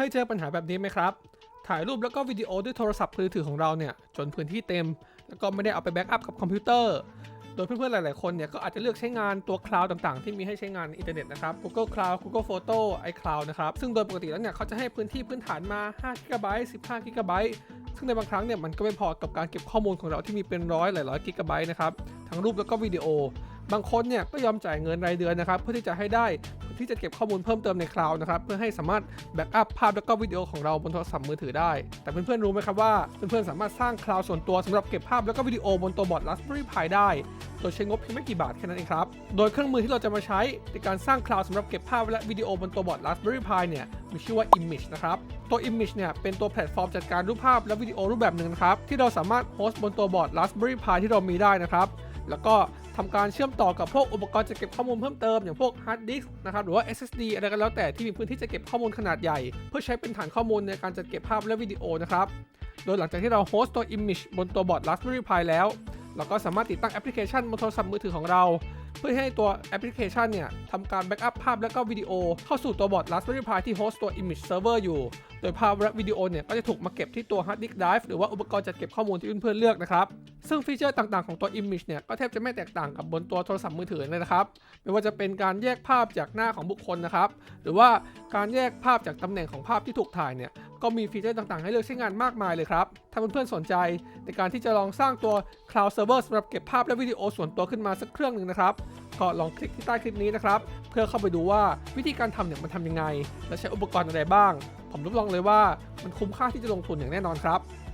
เคยเจอปัญหาแบบนี้ไหมครับ ถ่ายรูปแล้วก็วิดีโอด้วยโทรศัพท์มือถือของเราเนี่ยจนพื้นที่เต็ม แล้วก็ไม่ได้เอาไปแบ็กอัพกับคอมพิวเตอร์ โดยเพื่อนๆหลายๆคนเนี่ยก็อาจจะเลือกใช้งานตัวคลาวด์ต่างๆ ที่มีให้ใช้งานในอินเทอร์เน็ตนะครับ Google Cloud Google Photo iCloud นะครับ ซึ่งโดยปกติแล้วเนี่ยเขาจะให้พื้นที่พื้นฐานมา5 g b 15 g b ซึ่งในบางครั้งเนี่ยมันก็ไม่พอกับการเก็บข้อมูลของเราที่มีเป็นร้อยหลายร้อยกิกะไบต์นะครับทั้งรูปแล้วก็วิดีโอบางคนเนี่ยก็ยอมจ่ายเงินรายเดือนนะครับ เพื่อที่จะให้ได้ ที่จะเก็บข้อมูลเพิ่มเติมในคลาวด์นะครับเพื่อให้สามารถแบ็กอัพภาพแล้วก็วิดีโอของเราบนโทรศัพท์มือถือได้ แต่เพื่อนๆรู้ไหมครับว่าเพื่อนๆสามารถสร้างคลาวด์ส่วนตัวสำหรับเก็บภาพแล้วก็วิดีโอบนตัวบอร์ด Raspberry Pi ได้โดยใช้งบเพียงไม่กี่บาทแค่นั้นเองครับ โดยเครื่องมือที่เราจะมาใช้ในการสร้างคลาวด์สำหรับเก็บภาพและวิดีโอบนตัวบอร์ด Raspberry Pi เนี่ยมีชื่อว่า Image นะครับ ตัว Image เนี่ยเป็นตัวแพลตฟอร์มจัดการรูปภาพและวิดีโอรูปแบบหนึ่งนะครับที่เราสามารถโฮสต์บนตัวบอร์ด Raspberry Pi ที่เรามีได้นะครับแล้วก็ ทำการเชื่อมต่อกับพวกอุปกรณ์จะเก็บข้อมูลเพิ่มเติมอย่างพวกฮาร์ดดิสก์นะครับหรือว่า SSD อะไรก็แล้วแต่ที่มีพื้นที่จะเก็บข้อมูลขนาดใหญ่ เพื่อใช้เป็นฐานข้อมูลในการจัดเก็บภาพและวิดีโอนะครับโดยหลังจากที่เราโฮสต์ตัว Image บนตัวบอร์ด Raspberry Pi แล้ว เราก็สามารถติดตั้งแอปพลิเคชันบนโทรศัพท์มือถือของเรา เพื่อให้ตัวแอปพลิเคชันเนี่ยทำการแบ็กอัพภาพและก็วิดีโอเข้าสู่ตัวบอร์ด Raspberry Pi ที่โฮสต์ตัว Image Server อยู่ โดยภาพและวิดีโอเนี่ยก็จะถูกมาเก็บที่ตัว Hard Disk Drive หรือว่าอุปกรณ์จัดเก็บข้อมูลที่เพื่อนๆเลือกนะครับ ซึ่งฟีเจอร์ต่างๆของตัว Image เนี่ยก็แทบจะไม่แตกต่างกับบนตัวโทรศัพท์มือถือเลยนะครับ ไม่ว่าจะเป็นการแยกภาพจากหน้าของบุคคลนะครับ หรือว่าการแยกภาพจากตำแหน่งของภาพที่ถูกถ่ายเนี่ยก็มีฟีเจอร์ต่างๆ ให้เลือกใช้งานมากมายเลยครับ ถ้าเพื่อนๆสนใจในการที่จะลองสร้างตัว Cloud Server สำหรับเก็บภาพและวิดีโอส่วนตัวขึ้นมาสักเครื่องหนึ่งนะครับ ก็ลองคลิกที่ใต้คลิปนี้นะครับ เพื่อเข้าไปดูว่าวิธีการทำเนี่ยมันทำยังไง และใช้อุปกรณ์อะไรบ้าง ผมรับรองเลยว่ามันคุ้มค่าที่จะลงทุนอย่างแน่นอนครับ